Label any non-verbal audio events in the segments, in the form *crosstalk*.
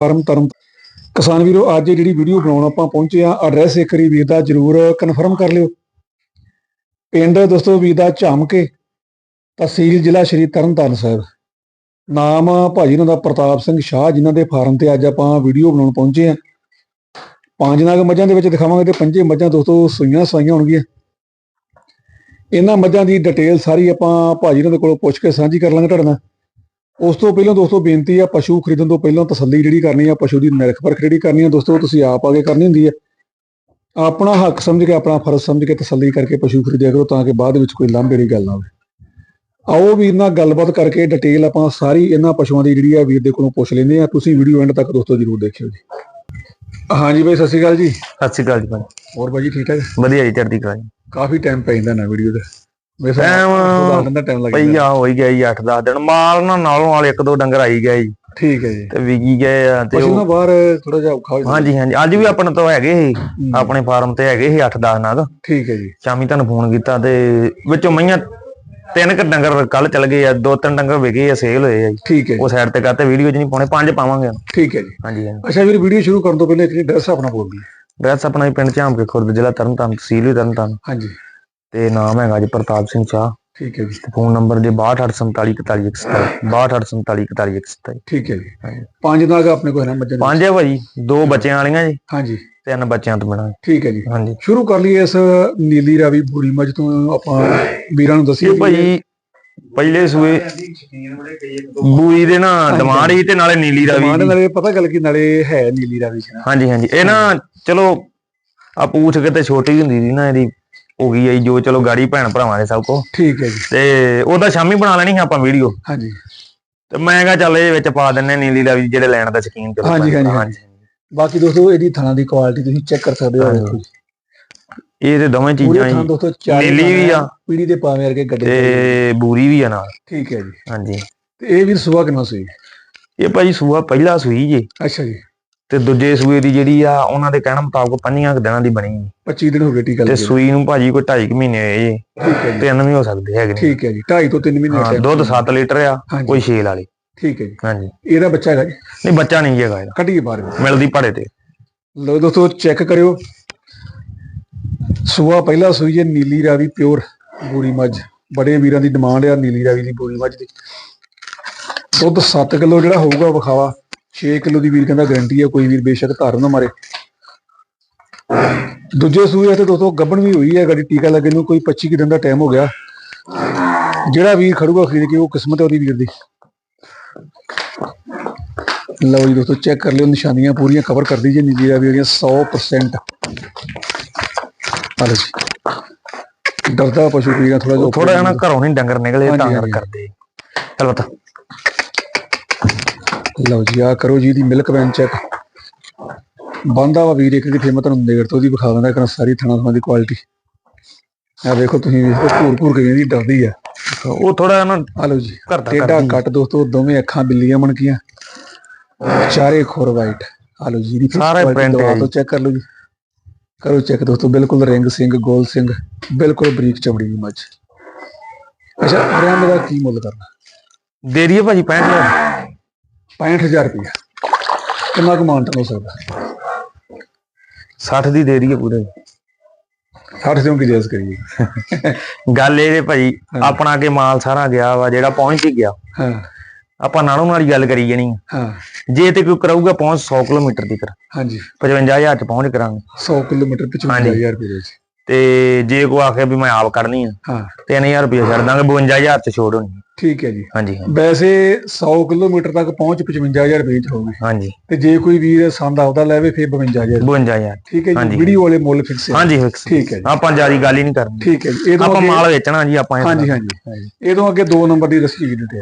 Farm ਧਰਮ ਕਿਸਾਨ ਵੀਰੋ, ਅੱਜ ਜਿਹੜੀ ਵੀਡੀਓ ਬਣਾਉਣ ਆਪਾਂ ਪਹੁੰਚੇ ਆ ਐਡਰੈਸ ਇੱਕ ਵਾਰੀ ਵੀਰ ਦਾ ਜਰੂਰ ਕਨਫਰਮ ਕਰ ਲਿਓ। ਪਿੰਡ ਦੋਸਤੋ ਵੀਰ ਦਾ ਝਾਮਕੇ, ਤਹਿਸੀਲ ਜ਼ਿਲ੍ਹਾ ਸ਼੍ਰੀ ਤਰਨਤਾਰਨ ਸਾਹਿਬ। ਨਾਮ ਭਾਜੀ ਉਹਨਾਂ ਦਾ ਪ੍ਰਤਾਪ ਸਿੰਘ ਸ਼ਾਹ, ਜਿਨ੍ਹਾਂ ਦੇ ਫਾਰਮ ਤੇ ਅੱਜ ਆਪਾਂ ਵੀਡੀਓ ਬਣਾਉਣ ਪਹੁੰਚੇ ਆ ਪੰਜ ਨਾਗ ਮੱਝਾਂ ਦੇ ਵਿੱਚ ਦਿਖਾਵਾਂਗੇ ਤੇ ਪੰਜੇ ਮੱਝਾਂ ਦੋਸਤੋ ਸੂਈਆਂ ਸਵਾਈਆਂ ਹੋਣਗੀਆਂ। ਇਹਨਾਂ ਮੱਝਾਂ ਦੀ ਡਿਟੇਲ ਸਾਰੀ ਆਪਾਂ ਭਾਜੀ ਉਹਨਾਂ ਦੇ ਕੋਲੋਂ ਪੁੱਛ ਕੇ ਸਾਂਝੀ ਕਰ ਲਾਂਗੇ ਤੁਹਾਡੇ ਨਾਲ। ਉਸ ਤੋਂ ਪਹਿਲਾਂ ਦੋਸਤੋ ਬੇਨਤੀ ਆ ਪਸ਼ੂ ਖਰੀਦਣ ਤੋਂ ਪਹਿਲਾਂ ਤਸੱਲੀ ਜਿਹੜੀ ਕਰਨੀ ਆ ਪਸ਼ੂ ਦੀ ਨਿਰਖ ਪਰਖ ਜਿਹੜੀ ਕਰਨੀ ਆ ਦੋਸਤੋ ਤੁਸੀਂ ਆਪ ਆਗੇ ਕਰਨੀ ਹੁੰਦੀ ਆ। ਆਪਣਾ ਹੱਕ ਸਮਝ ਕੇ ਆਪਣਾ ਫਰਜ਼ ਸਮਝ ਕੇ ਤਸੱਲੀ ਕਰਕੇ ਪਸ਼ੂ ਖਰੀਦਿਆ ਕਰੋ ਤਾਂ ਕਿ ਬਾਅਦ ਵਿੱਚ ਕੋਈ ਲਾਂਭੇ ਦੀ ਗੱਲ ਨਾ ਹੋਵੇ। ਆਓ ਵੀਰ ਨਾਲ ਗੱਲਬਾਤ ਕਰਕੇ ਡਿਟੇਲ ਆਪਾਂ ਸਾਰੀ ਇਹਨਾਂ ਪਸ਼ੂਆਂ ਦੀ ਜਿਹੜੀ ਆ ਵੀਰ ਦੇ ਕੋਲੋਂ ਪੁੱਛ ਲੈਂਦੇ ਆ। ਤੁਸੀਂ ਵੀਡੀਓ ਐਂਡ ਤੱਕ ਦੋਸਤੋ ਜਰੂਰ ਦੇਖਿਓ ਜੀ। ਹਾਂਜੀ ਬਾਈ ਸਤਿ ਸ਼੍ਰੀ ਅਕਾਲ ਜੀ। ਸਤਿ ਸ਼੍ਰੀ ਅਕਾਲ ਜੀ ਭਾਈ। ਹੋਰ ਬਾਈ ਜੀ ਠੀਕ ਠਾਕ? ਵਧੀਆ ਜੀ ਚੜ੍ਹਦੀ ਕਲਾ ਜੀ। ਕਾਫੀ ਟਾਈਮ ਪੈ ਜਾਂਦਾ ਨਾ ਵੀਡੀਓ ਤੇ ਦਾ ਟਾਈਮ ਲੱਗ ਭਈ ਜਾਂਦਾ। ਆ ਹੋ ਗਿਆ ਜੀ 8-10 ਦਿਨ। ਮਾਲ ਨਾਲ ਨਾਲੋਂ ਇੱਕ ਦੋ ਡੰਗਰ ਆਈ ਗਏ ਜੀ। ਠੀਕ ਹੈ ਜੀ। ਤੇ ਵਿਕੀ ਗਏ ਆ ਤੇ ਉਹ- ਬਾਹਰ ਥੋੜਾ ਜਿਹਾ ਔਖਾ ਹੋ ਹਾਂਜੀ ਹਾਂਜੀ। ਅੱਜ ਵੀ ਆਪਣੇ ਤੋਂ ਹੈਗੇ ਸੀ। ਆਪਣੇ ਫਾਰਮ ਤੇ ਹੈਗੇ ਸੀ 8-10 ਨਾਗ। ਠੀਕ ਹੈ ਜੀ। ਸ਼ਾਮੀ ਤੁਹਾਨੂੰ ਫੋਨ ਕੀਤਾ ਤੇ ਵਿੱਚੋਂ ਮਈਆਂ ਤਿੰਨ ਕ ਡੰਗਰ ਕੱਲ ਚਲ ਗਏ ਆ। ਦੋ ਤਿੰਨ ਡੰਗਰ ਵਿਕੇ ਆ ਸੇਲ ਹੋਏ ਆ ਜੀ। ਠੀਕ ਹੈ ਉਹ ਸਾਈਡ ਤੇ ਕਰਤੇ ਵੀਡੀਓ 'ਚ ਨਹੀਂ ਪਾਉਣੇ ਪੰਜ ਪਾਵਾਂਗੇ। ਠੀਕ ਹੈ ਜੀ। ਹਾਂਜੀ ਹਾਂਜੀ। ਅੱਛਾ ਵੀਰ ਵੀਡੀਓ ਸ਼ੁਰੂ ਕਰਨ ਤੋਂ ਪਹਿਲਾਂ ਇੱਕ ਐਡਰੈਸ ਆਪਣਾ ਬੋਲ ਦਿਓ ਡਰੈਸ ਆਪਣਾ ਪਿੰਡ ਝਾਂਪਕੇ ਖੁਰਦ ਜ਼ਿਲ੍ਹਾ ਤਰਨਤਾਰਨ ਤਹਿਸੀਲ ਵੀ ਤਰਨਤਾਰਨ। ਹਾਂਜੀ। ਤੇ ਨਾਮ ਹੈਗਾ ਜੀ ਪ੍ਰਤਾਪ ਸਿੰਘ ਚਾਹ ਠੀਕ ਹੈ ਜੀ। ਤੇ ਫੋਨ ਨੰਬਰ ਜੀ 6284444127 6284444127 ਠੀਕ ਹੈ ਜੀ। ਪੰਜ ਨਾਗ ਆਪਣੇ ਕੋਲ ਹੈ ਨਾ ਮੱਝਾਂ? ਪੰਜ ਹੈ ਭਾਜੀ ਦੋ ਬੱਚਿਆਂ ਵਾਲੀਆਂ ਜੀ। ਹਾਂਜੀ ਤਿੰਨ ਬੱਚਿਆਂ ਤੋਂ ਬਿਨਾਂ ਠੀਕ ਹੈ ਜੀ। ਹਾਂਜੀ ਸ਼ੁਰੂ ਕਰ ਲਈਏ ਇਸ ਨੀਲੀ ਰਾਵੀ ਬੂਰੀ ਮੱਝ ਤੋਂ ਆਪਾਂ ਵੀਰਾਂ ਨੂੰ ਦੱਸੀਏ ਭਾਜੀ ਪਹਿਲੇ ਸੂਏ ਬੂਈ ਦੇ ਨਾ ਡਿਮਾਂਡ ਸੀ ਤੇ ਨਾਲੇ ਨੀਲੀ ਰਾਵੀ ਦੀ ਨਾਲੇ ਪਤਾ ਗੱਲ ਕੀ ਨਾਲੇ ਹੈ ਨੀਲੀ ਰਾਵੀ। ਹਾਂਜੀ ਹਾਂਜੀ। ਇਹ ਨਾ ਚਲੋ ਆ ਪੂਛ ਕਿਤੇ ਛੋਟੀ ਹੁੰਦੀ ਸੀ ਨਾ ਇਹਦੀ। ਹੋ ਗਈ ਆਈ ਜੋ ਚਲੋ ਗਾੜੀ ਭੈਣ ਭਰਾਵਾਂ ਦੇ ਸਭ ਕੋ। ਠੀਕ ਹੈ ਜੀ। ਤੇ ਉਹਦਾ ਸ਼ਾਮੀ ਬਣਾ ਲੈਣੀ ਸੀ ਆਪਾਂ ਵੀਡੀਓ। ਹਾਂਜੀ। ਤੇ ਮੈਂ ਕਿਹਾ ਚੱਲ ਇਹ ਵਿੱਚ ਪਾ ਦਿੰਨੇ ਨੀਲੀ ਰਾਵੀ ਜਿਹੜੇ ਲੈਣ ਦਾ ਸ਼ਕੀਨ ਚਲੋ ਹਾਂਜੀ, ਭਾਈ, ਹਾਂਜੀ, ਬਾਕੀ ਦੋਸਤੋ ਇਹਦੀ ਥਣਾ ਦੀ ਕੁਆਲਿਟੀ ਤੁਸੀਂ ਚੈੱਕ ਕਰ ਸਕਦੇ ਹੋ ਹਾਂਜੀ। ਦੇਖੋ ਜੀ। ਇਹ ਤੇ ਦੋਵੇਂ ਪੂਰੇ ਚੀਜ਼ਾਂ ਹੀ ਦੋਸਤੋ ਨੀਲੀ ਵੀ ਆ। ਪੀੜੀ ਦੇ ਪਾਵੇਂ ਵਰਗੇ ਗੱਡੇ ਤੇ ਬੂਰੀ ਵੀ ਆ ਨਾਲ। ਠੀਕ ਹੈ ਜੀ। ਹਾਂਜੀ। ਤੇ ਇਹ ਵੀ ਸੁਬਾ ਕਿੰਨਾ ਸੂਈ? ਇਹ ਭਾਜੀ ਸੂਆ ਪਹਿਲਾ ਸੂਈ ਜੀ। ਅੱਛਾ ਜੀ। ਤੇ ਦੂਜੇ ਸੂਏ ਦੀ ਜਿਹੜੀ ਆ ਉਹਨਾਂ ਦੇ ਕਹਿਣ ਮੁਤਾਬਕ ਪੰਜੀਆਂ ਕੁ ਦਿਨਾਂ ਦੀ ਬਣੀ ਸੀ। 25 ਦਿਨ ਹੋ ਗਏ ਟੀਕਾ ਤੇ ਸੂਈ ਨੂੰ ਭਾਜੀ ਕੋਈ 2.5 ਮਹੀਨੇ ਹੋਏ ਜੀ। ਠੀਕ ਹੈ ਜੀ। ਤਿੰਨ ਵੀ ਹੋ ਸਕਦੇ ਹੈਗੇ ਠੀਕ ਹੈ ਜੀ। 2.5 ਤੋਂ 3 ਮਹੀਨੇ ਹਾਂ ਦੁੱਧ 7 ਲੀਟਰ ਆ। ਕੋਈ 6 ਵਾਲੀ ਠੀਕ ਹੈ ਜੀ। ਹਾਂਜੀ। ਇਹਦਾ ਬੱਚਾ ਹੈਗਾ ਜੀ? ਨਹੀਂ ਬੱਚਾ ਨਹੀਂ ਹੈਗਾ ਇਹਦਾ। ਕੱਢੀਏ ਬਾਹਰ। ਮਿਲਦੀ ਭਾੜੇ ਤੇ। ਲਓ ਦੋਸਤੋ ਚੈੱਕ ਕਰਿਓ। ਸੂਆ ਪਹਿਲਾ ਸੂਈ ਜੇ ਨੀਲੀ ਰਾਵੀ ਪਿਓਰ ਬੂਰੀ ਮੱਝ। ਬੜੇ ਵੀਰਾਂ ਦੀ ਡਿਮਾਂਡ ਆ ਨੀਲੀ ਰਾਵੀ ਦੀ ਬੂਰੀ ਮੱਝ ਦੀ। ਦੁੱਧ 7 ਕਿਲੋ ਜਿਹੜਾ ਹੋਊਗਾ ਵਿਖਾਵਾ। 6 ਕਿਲੋ ਦੀ ਵੀਰ ਕਹਿੰਦਾ ਗਾਰੰਟੀ ਆ ਕੋਈ ਵੀਰ ਬੇਸ਼ੱਕ ਧਾਰਨ ਨਾ ਮਾਰੇ। ਦੂਜੇ ਸੂਏ ਤੇ ਦੋਸਤੋ ਗੱਬਣ ਵੀ ਹੋਈ ਹੈ ਗੜੀ ਟੀਕਾ ਲੱਗੇ ਨੂੰ ਕੋਈ 25 ਕੁ ਦਿਨ ਦਾ ਟਾਈਮ ਹੋ ਗਿਆ। ਜਿਹੜਾ ਵੀਰ ਖੜੂਗਾ ਖਰੀਦ ਕੇ ਉਹ ਕਿਸਮਤ ਹੈ ਉਹਦੀ ਵੀਰ ਦੀ। ਲਓ ਜੀ ਦੋਸਤੋ ਚੈੱਕ ਕਰ ਲਿਓ ਨਿਸ਼ਾਨੀਆਂ ਪੂਰੀਆਂ ਕਵਰ ਕਰਦੀ ਜੇ ਨੀਲੀ ਰਾਵੀ ਜਿਹੜੀਆਂ 100% ਹਲੋ ਜੀ। ਡਰਦਾ ਪਸ਼ੂ ਪੀਗਾ ਥੋੜਾ ਜਿਹਾ ਥੋੜਾ ਜਿਹਾ ਨਾ ਘਰੋਂ ਨਹੀਂ ਡੰਗਰ ਨਿਕਲੇ ਤਾਂ। ਕਰਦੇ ਚਲ ਬਤਾ ਲਓ ਜੀ ਆ ਕਰੋ ਜੀ ਦੀ ਮਿਲਕ ਵੈਨ ਚੈੱਕ ਬੰਦਾ ਵਾ ਵੀਰ ਇੱਕ ਕਿਥੇ ਮੈਂ ਤੁਹਾਨੂੰ ਨੇੜ ਤੋਂ ਦੀ ਵਿਖਾ ਦਿੰਦਾ ਕਿ ਸਾਰੀ ਥਣਾ ਥਣਾ ਦੀ ਕੁਆਲਿਟੀ ਆ ਵੇਖੋ ਤੁਸੀਂ ਵੇਖੋ ਭੂਰ ਭੂਰ ਕੇ ਜਾਂਦੀ ਡਰਦੀ ਆ। ਉਹ ਥੋੜਾ ਨਾ ਆ ਲਓ ਜੀ ਘਰ ਟੇਡਾ ਕੱਟ ਦੋਸਤੋ ਦੋਵੇਂ ਅੱਖਾਂ ਬਿੱਲੀਆਂ ਮਣਕੀਆਂ। ਚਾਰੇ ਖੁਰ ਵਾਈਟ ਆ ਲਓ ਜੀ ਦੀ ਸਾਰਾ print ਹੈ ਤੋਂ। ਚੈੱਕ ਕਰ ਲਓ ਜੀ। ਕਰੋ ਚੈੱਕ ਦੋਸਤੋ ਬਿਲਕੁਲ ਰਿੰਗ ਸਿੰਘ ਗੋਲ ਸਿੰਘ ਬਿਲਕੁਲ ਬਰੀਕ ਚਮੜੀ ਦੀ ਮੱਝ। ਅੱਛਾ ਹਰਿਆਣਾ ਦਾ ਕੀ ਮੁੱਲ ਕਰਨਾ? ਦੇ ਦਈਏ ਭਾਜੀ 65 65000 ਰੁਪਇਆ ਕਿੰਨਾ ਕੁ ਮਾਨਟਨ ਹੋ ਸਕਦਾ? 60 ਦੀ ਦੇ ਦਈਏ ਪੂਰੇ। 60 ਤੋਂ ਕੀ ਜੈਸ ਕਰੀਏ। ਗੱਲ ਇਹ ਜੇ ਹਾਂ। ਆਪਣਾ ਕੇ ਮਾਲ ਸਾਰਾ ਗਿਆ ਵਾ ਜਿਹੜਾ ਪਹੁੰਚ ਹੀ ਗਿਆ। ਹਾਂ। ਆਪਾਂ ਨਾਲੋਂ ਨਾਲ ਹੀ ਗੱਲ ਕਰੀ ਜਾਣੀ। ਹਾਂ। ਜੇ ਤੇ ਕੋਈ ਕਰਾਊਗਾ ਪਹੁੰਚ 100 ਕਿਲੋਮੀਟਰ ਦੀ ਕਰ ਹਾਂਜੀ। 55000 ਚ ਪਹੁੰਚ ਕਰਾਂਗੇ। 100 ਕਿਲੋਮੀਟਰ 55000 ਰੁਪਏ ਦੇ ਤੇ ਜੇ ਕੋ ਆਖੇ ਵੀ ਮੈਂ ਆਪ ਕੱਢਣੀ ਆ ਹਾਂ। 3000 ਰੁਪਏ ਛੱਡ ਦਾਂਗੇ 52000 ਚ ਛੋੜ ਹੋਣੀ। ਠੀਕ ਹੈ ਜੀ। ਹਾਂਜੀ ਵੈਸੇ 100 ਕਿਲੋਮੀਟਰ ਤੱਕ ਪਹੁੰਚ 55000 ਰੁਪਏ ਚ ਹੋਊਗੀ। ਹਾਂਜੀ। ਤੇ ਜੇ ਕੋਈ ਵੀਰ ਸੰਦ ਆਪਦਾ ਲੈਵੇ ਫਿਰ 52000 52000 ਠੀਕ ਹੈ ਜੀ ਹਾਂਜੀ। ਵੀਡੀਓ ਵਾਲੇ ਮੁੱਲ ਫਿਕਸ ਹੈ। ਹਾਂਜੀ fix। ਠੀਕ ਹੈ ਜੀ। ਆਪਾਂ ਜਿਆਦੀ ਗੱਲ ਹੀ ਨਹੀਂ ਕਰਨੀ। ਠੀਕ ਹੈ ਜੀ। ਇਹ ਆਪਾਂ ਮਾਲ ਵੇਚਣਾ ਜੀ ਆਪਾਂ ਹਾਂਜੀ ਹਾਂਜੀ ਇਹ ਤੋਂ ਅੱਗੇ ਦੋ ਨੰਬਰ ਦੀ ਰਸੀ ਵੀ ਦਿੱਤੇ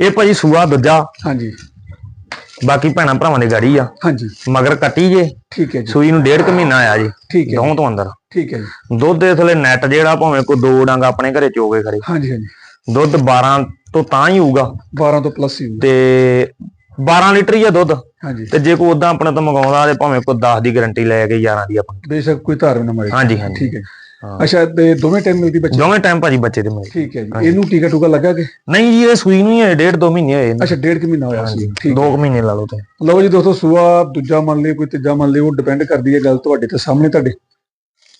ਇਹ ਭਾਜੀ ਸੂਆ ਦੂਜਾ। ਹਾਂਜੀ। ਬਾਕੀ ਭੈਣਾਂ ਭਰਾਵਾਂ ਦੀ ਗਾੜੀ ਆ। ਹਾਂਜੀ। ਮਗਰ ਕੱਟੀ ਜੇ। ਠੀਕ ਹੈ ਜੀ। ਸੂਈ ਨੂੰ ਡੇਢ ਕੁ ਮਹੀਨਾ ਆਇਆ ਜੀ ਠੀਕ ਹੈ ਦੋਹਾਂ ਤੋਂ ਅੰਦਰ। ਠੀਕ ਹੈ ਜੀ। ਦੁੱਧ ਦੇ ਥਲੇ ਨੈਟ ਜਿਹੜਾ ਭਾਵੇਂ ਕੋਈ ਦੋ ਡੰਗ ਆਪਣੇ ਘਰੇ ਚੋਗੇ ਖੜੇ ਹਾਂਜੀ ਹਾਂਜੀ। ਦੁੱਧ 12 ਤੋਂ ਤਾਂ ਹੀ ਹੋਊਗਾ। 12 ਤੋਂ ਪਲੱਸ ਹੀ। ਤੇ 12 ਲੀਟਰ ਹੀ ਆ ਦੁੱਧ। ਹਾਂਜੀ। ਤੇ ਜੇ ਕੋਈ ਉਦਾਂ ਆਪਣੇ ਤੋਂ ਮੰਗਾਉਂਦਾ ਤੇ ਭਾਵੇਂ ਕੋਈ 10 ਦੀ ਗਾਰੰਟੀ ਲੈ ਕੇ 11 ਦੀ ਆਪਾਂ ਬੇਸ਼ੱਕ ਕੋਈ ਧਾਰਨ ਨਾ ਮਾਰੇ। ਹਾਂਜੀ ਹਾਂਜੀ। ਠੀਕ। ਹਾਂ। ਅੱਛਾ ਤੇ ਦੋਵੇਂ ਟਾਈਮ ਮਿਲਦੀ ਬੱਚੇ ਦੋਵੇਂ ਟਾਈਮ ਭਾਜੀ ਬੱਚੇ ਦੇ ਮਿਲੇ ਠੀਕ ਹੈ ਜੀ। ਇਹਨੂੰ ਟੀਕਾ ਟੂਕਾ ਲੱਗਾ ਕਿ? ਨਹੀਂ ਜੀ ਇਹ ਸੂਈ ਨੂੰ ਹੀ ਡੇਢ ਦੋ ਮਹੀਨੇ ਹੋਏ। ਅੱਛਾ ਡੇਢ ਕੁ ਮਹੀਨਾ ਹੋਇਆ ਸੀ। ਠੀਕ ਦੋ ਕੁ ਮਹੀਨੇ ਲਾ ਲਓ ਤੇ। ਲਓ ਜੀ ਦੋਸਤੋ ਸੂਆ ਦੂਜਾ ਮੰਨ ਲਿਓ ਕੋਈ ਤੀਜਾ ਮੰਨ ਲਿਓ ਉਹ ਡਿਪੈਂਡ ਕਰਦੀ ਹੈ ਗੱਲ ਤੁਹਾਡੇ ਤੇ ਸਾਹਮਣੇ ਤੁਹਾਡੇ।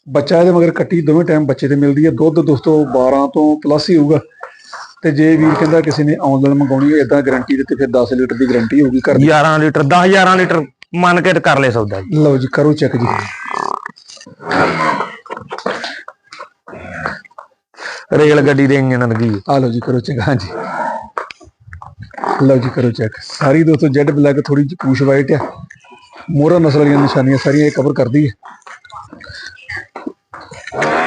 ਬੱਚਾ ਇਹਦੇ ਮਗਰ ਕੱਟੀ ਦੋਵੇਂ ਟਾਈਮ ਬੱਚੇ ਤੇ ਮਿਲਦੀ ਹੈ। ਦੁੱਧ ਦੋਸਤੋ 12 ਤੋਂ ਪਲੱਸ ਹੀ ਹੋਊਗਾ। ਤੇ ਜੇ ਵੀਰ ਕਹਿੰਦਾ ਕਿਸੇ ਨੇ ਆਨਲਾਈਨ ਮੰਗਾਉਣੀ ਹੈ ਇਦਾਂ ਗਾਰੰਟੀ ਦਿੱਤੀ ਫਿਰ 10 ਲੀਟਰ ਦੀ ਗਾਰੰਟੀ ਹੋਊਗੀ ਦੀ। 11 ਲੀਟਰ 10 11 ਲੀਟਰ ਮੰਨ ਕੇ ਕਰ ਲੈ ਸੌਦਾ ਜੀ। ਲਓ ਜੀ ਕਰੋ ਚੈੱਕ ਜੀ। ਰੇਲ ਗੱਡੀ ਦੇ ਇੰਜਣ ਲੱਗੀ। ਆ ਲਓ ਜੀ ਕਰੋ ਚੈੱਕ ਹਾਂਜੀ ਲਓ ਜੀ ਕਰੋ ਚੈੱਕ ਸਾਰੀ ਦੋਸਤੋ ਜੈਡ ਬਲੈਕ ਥੋੜੀ ਜਿਹੀ ਪੂਛ ਵਾਈਟ ਆ। ਮੋਹਰਾ ਨਸਲ ਵਾਲੀਆਂ ਨਿਸ਼ਾਨੀਆਂ ਸਾਰੀਆਂ ਇਹ ਕਵਰ ਕਰਦੀ ਹੈ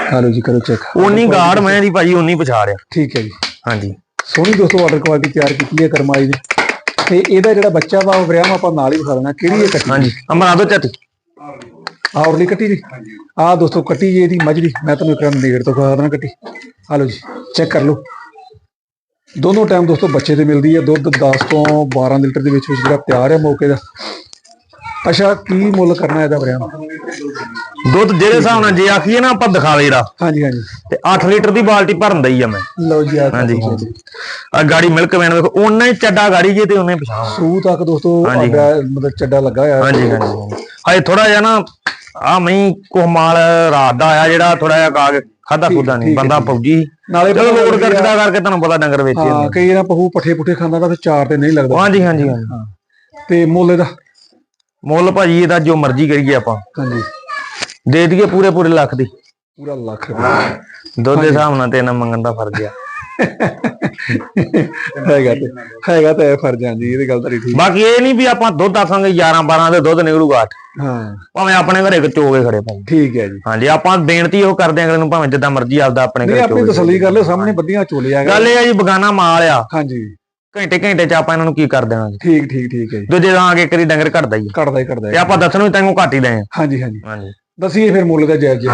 ਆ ਲਓ ਜੀ ਕਰੋ ਚੈੱਕ ਉਨੀ ਗਾੜ ਮੈਂ ਦੀ ਭਾਜੀ ਉਨੀ ਪਛਾੜਿਆ ਠੀਕ ਹੈ ਜੀ। ਹਾਂਜੀ ਸੋਹਣੀ ਦੋਸਤੋ ਆਰਡਰ ਕੁਆਲਿਟੀ ਤਿਆਰ ਕੀਤੀ ਹੈ ਕਰਮਾਈ ਦੀ ਤੇ ਇਹਦਾ ਜਿਹੜਾ ਬੱਚਾ ਵਾ ਉਹ ਵਿਆਹ ਆਪਾਂ ਨਾਲ ਹੀ ਵਿਖਾ ਦੇਣਾ। ਕਿਹੜੀ ਹੈ ਕੱਟੀ ਹਾਂਜੀ ਅੰਮ੍ਰਿਤ ਦੋ ਝੱਟ। ਆ ਔਰਲੀ ਕੱਟੀ ਜੀ? ਆ ਦੋਸਤੋ ਕੱਟੀ ਜੀ ਇਹਦੀ ਮੱਝ ਦੀ। ਮੈਂ ਤੁਹਾਨੂੰ ਇੱਕ ਵਾਰ ਨੇੜ ਤੋਂ ਖਾ ਦੇਣਾ ਕੱਟੀ। ਆ ਲਓ ਜੀ ਚੈੱਕ ਕਰ ਲਓ। ਦੋਨੋਂ ਟਾਈਮ ਦੋਸਤੋ ਬੱਚੇ ਤੇ ਮਿਲਦੀ ਹੈ। ਦੁੱਧ 10 ਤੋਂ 12 ਲੀਟਰ ਦੇ ਵਿੱਚ ਵਿੱਚ ਜਿਹੜਾ ਤਿਆਰ ਹੈ ਮੌਕੇ ਦਾ। ਅੱਛਾ ਕੀ ਮੁੱਲ ਕਰਨਾ ਇਹਦਾ ਵਿਆਹ ਦੁੱਧ ਜਿਹੜੇ ਹਿਸਾਬ ਨਾਲ ਜੇ ਆਖੀਏ ਨਾ ਆਪਾਂ ਦਿਖਾ ਦੇਈਦਾ। ਹਾਂਜੀ ਹਾਂਜੀ। ਤੇ 8 ਲੀਟਰ ਦੀ ਬਾਲਟੀ ਭਰਨ ਦਈ ਆ ਮੈਂ। ਲਓ ਜੀ ਆ ਹਾਂਜੀ। ਆ ਗਾੜੀ ਮਿਲਕ ਵੈਨ ਦੇਖੋ ਓਨਾ ਹੀ ਚੱਡਾ ਗਾੜੀ ਜੇ ਤੇ ਉਹਨੇ ਪਛਾਣ। ਸੂ ਤੱਕ ਦੋਸਤੋ ਆਗਾ ਮਤਲਬ ਚੱਡਾ ਲੱਗਾ ਹੋਇਆ। ਹਾਂਜੀ ਹਾਂਜੀ। ਹਾਏ ਥੋੜਾ ਜਿਹਾ ਨਾ ਆ ਮੈਂ ਕੋਮਾਲ ਰਾਤ ਦਾ ਆਇਆ ਜਿਹੜਾ ਥੋੜਾ ਜਿਹਾ ਕਾਗ ਖਾਦਾ ਖੁਦਾ ਨਹੀਂ ਬੰਦਾ ਫੌਜੀ ਨਾਲੇ ਚਲੋ ਗਿਆ- ਕਰਦਾ ਕਰਕੇ ਤੁਹਾਨੂੰ ਪਤਾ ਡੰਗਰ ਵੇਚੇ ਹਾਂ ਕਈ ਨਾ ਪਹੂ ਪੱਠੇ ਪੁੱਠੇ ਖਾਂਦਾ ਤਾਂ ਚਾਰ ਤੇ ਨਹੀਂ ਲੱਗਦਾ। ਹਾਂਜੀ ਹਾਂਜੀ ਹਾਂ। ਤੇ ਮੁੱਲ ਇਹਦਾ? ਮੁੱਲ ਭਾਜੀ ਇਹਦਾ ਜੋ ਮਰਜ਼ੀ ਕਰੀਏ ਆਪਾਂ। ਹਾਂਜੀ। ਦੇ ਦਈਏ ਪੂਰੇ ਪੂਰੇ ਲੱਖ ਦੀ। ਪੂਰਾ ਲੱਖ ਦੁੱਧ ਦੇ ਹਿਸਾਬ ਨਾਲ ਤੇ ਇਹਨਾਂ ਮੰਗਣ ਦਾ ਫਰਜ਼ ਆ। *laughs* ਹੈਗਾ ਤੇ ਹੈਗਾ ਤੇ ਫਰਜ਼ ਹਾਂਜੀ ਇਹਦੀ ਗੱਲ ਤਾਂ ਠੀਕ ਬਾਕੀ ਇਹ ਨਹੀਂ ਵੀ ਆਪਾਂ ਦੁੱਧ ਆਖਾਂਗੇ 11 12 ਦੇ ਦੁੱਧ ਨਿਕਲੂਗਾ 8 ਹਾਂ। ਭਾਵੇਂ ਆਪਣੇ ਘਰੇ ਇੱਕ ਚੋਗੇ ਖੜੇ ਭਾਈ। ਠੀਕ ਹੈ ਜੀ। ਹਾਂਜੀ ਆਪਾਂ ਬੇਨਤੀ ਉਹ ਕਰਦੇ ਆਂ ਅਗਲੇ ਨੂੰ ਭਾਵੇਂ ਜਿੱਦਾਂ ਮਰਜ਼ੀ ਆਪਦਾ ਆਪਣੇ ਘਰੇ ਆਪਣੀ ਚੋਗੇ ਤਸੱਲੀ ਕਰ ਲਿਓ ਸਾਹਮਣੇ ਬੱਦੀਆਂ ਚੋਲੇ ਆ ਗੱਲ ਇਹ ਆ ਜੀ ਬਗਾਨਾ ਮਾਲ ਆ। ਹਾਂਜੀ। ਘੰਟੇ ਘੰਟੇ ਚ ਆਪਾਂ ਇਹਨਾਂ ਨੂੰ ਕੀ ਕਰ ਦੇਣਾ ਠੀਕ ਠੀਕ ਠੀਕ ਹੈ ਜੀ। ਦੂਜੇ ਦਾ ਅੱਗੇ ਕਰੀ ਡੰਗਰ ਘਟਦਾ ਹੀ ਆ। ਘਟਦਾ ਹੀ ਘਟਦਾ ਤੇ। ਆਪਾਂ ਦੱਸਣ ਤੈਨੂੰ ਘੱਟ ਹੀ ਆ। ਹਾਂਜੀ ਹਾਂਜੀ। ਹਾਂਜੀ। ਦਸੀਏ ਫਿਰ ਮੁੱਲ ਦਾ ਜਾਇਜ਼ ਜੀ